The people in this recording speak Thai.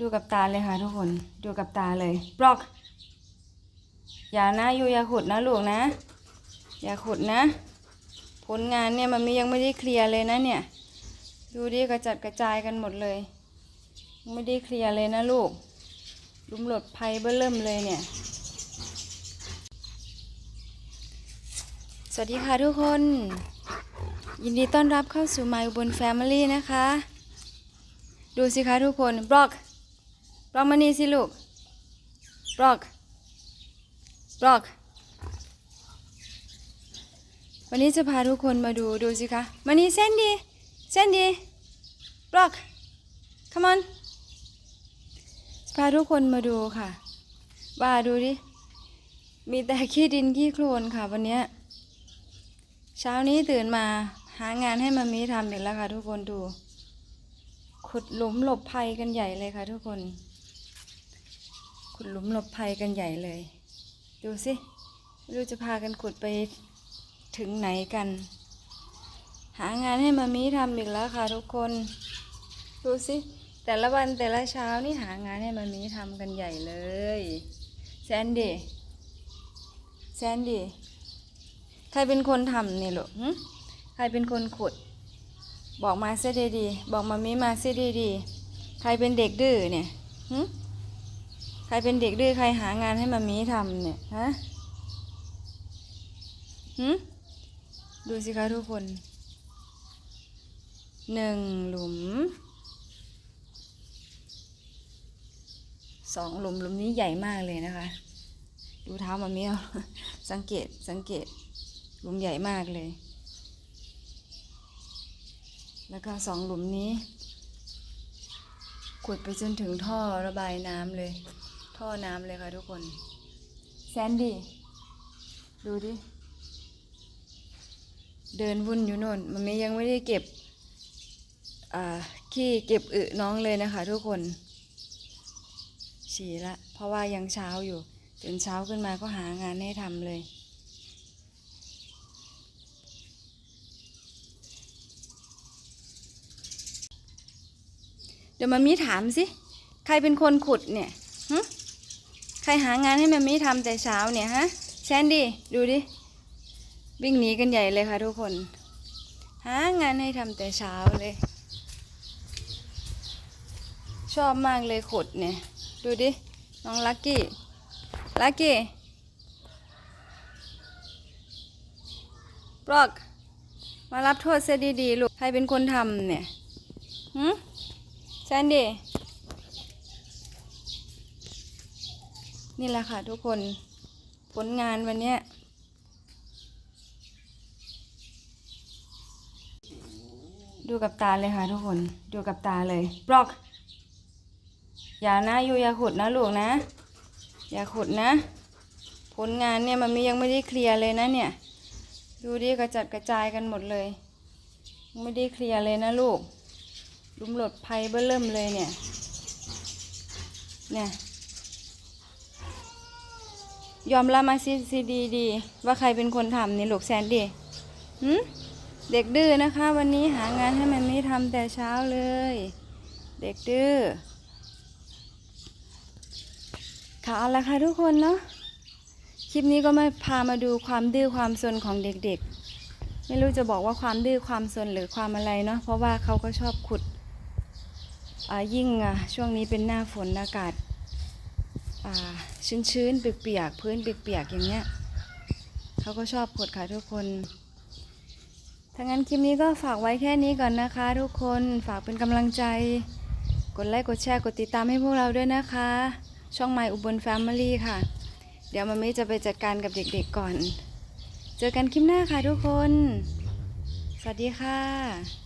ดูกับตาเลยค่ะทุกคน ดูกับตาเลยบล็อก อย่านะอยู่อย่าขุดนะลูกนะ อย่าขุดนะ ผลงานเนี่ยมันมยังไม่ได้เคลียร์เลยนะเนี่ย ดูดิกระจัดกระจายกันหมดเลย ไม่ได้เคลียร์เลยนะลูกลุมหลดภัยเบื้อเริ่มเลยเนี่ย สวัสดีค่ะทุกคน ยินดีต้อนรับเข้าสู่ My อุบล Family นะคะ ดูสิคะทุกคนบล็อก บล็อกมานี่สิลูกบล็อกบล็อก วันนี้จะพาทุกคนมาดูดูสิคะมานี่เส้นดีเส้นดีบล็อก come on จะพาทุกคนมาดูค่ะว่าดูดิ มีแต่ขี้ดินขี้โคลนค่ะวันนี้ เช้านี้ตื่นมาหางานให้มามีทำอีกแล้วค่ะทุกคนดู ขุดหลุมหลบภัยกันใหญ่เลยค่ะทุกคน ขุดหลุมหลบภัยกันใหญ่เลย ดูสิไม่รู้จะพากันขุดไปถึงไหนกัน หางานให้มามีทำอีกแล้วค่ะทุกคน ดูสิแต่ละวันแต่ละเช้านี่หางานให้มามีทำกันใหญ่เลยแซนดี้แซนดี้ใครเป็นคนทำเนี่ยลูกหึใครเป็นคนขุด บอกมาเสียดีๆบอกมามีมาเสียดีๆใครเป็นเด็กดื้อเนี่ยหึ รเป็นเด็กดื้อใครหางานให้มามีทำเนี่ยฮะหึดูสิคะทุกคนหนึ่งหลุมสองหลุมหลุมนี้ใหญ่มากเลยนะคะ ดูเท้ามามีเอาสังเกตสังเกต หลุมใหญ่มากเลย แล้วก็สองหลุมนี้ขุดไปจนถึงท่อระบายน้ำเลย ท่อน้ำเลยค่ะทุกคน แซนดี้ ดูดิ เดินวุ่นอยู่โน่นมันไม่ยังไม่ได้เก็บ อ่า ขี้เก็บอึน้องเลยนะคะทุกคน ฉี่ละ เพราะว่ายังเช้าอยู่ตื่นเช้าขึ้นมาก็หางานให้ทำเลยเดี๋ยวมามีถามสิ ใครเป็นคนขุดเนี่ยหึ ใครหางานให้มามีทำแต่เช้าเนี่ยฮะแซนดี้ดูดิ วิ่งหนีกันใหญ่เลยค่ะทุกคน หางานให้ทำแต่เช้าเลย ชอบมากเลยขดเนี่ย ดูดิ น้องลักกี้ ลักกี้บล็อก มารับโทษเสียดีๆลูก ใครเป็นคนทำเนี่ยหืมแซนดี้ นี่แหละค่ะทุกคนผลงานวันเนี้ยดูกับตาเลยค่ะทุกคน ดูกับตาเลยบล็อก อย่านะอยู่อย่าขุดนะลูกนะ อย่าขุดนะ ผลงานเนี่ยมันมียังไม่ได้เคลียร์เลยนะเนี่ย ดูดิกระจัดกระจายกันหมดเลย ไม่ได้เคลียร์เลยนะลูกลุมหลดภัยเบื้อเริ่มเลยเนี่ย เนี่ย ยอมรับมาซีซีดีดีว่าใครเป็นคนทำนี่ลูกแซนดี้หืมเด็กดื้อนะคะ วันนี้หางานให้มันไม่ทำแต่เช้าเลย เด็กดื้อค่ะเอาละค่ะทุกคนเนาะคลิปนี้ก็มาพามาดูความดื้อความซนของเด็กๆ ไม่รู้จะบอกว่าความดื้อความซนหรือความอะไรเนาะเพราะว่าเขาก็ชอบขุดยิ่งช่วงนี้เป็นหน้าฝนอากาศ อ่าชื้นๆเปียกๆพื้นเปียกๆอย่างเงี้ยเขาก็ชอบขดค่ะทุกคนถ้างั้นคลิปนี้ก็ฝากไว้แค่นี้ก่อนนะคะ ทุกคนฝากเป็นกำลังใจ กดไลค์กดแชร์กดติดตามให้พวกเราด้วยนะคะ ช่อง My อุบล Family ค่ะ เดี๋ยวมันไม่จะไปจัดการกับเด็กๆก่อน เจอกันคลิปหน้าค่ะทุกคน สวัสดีค่ะ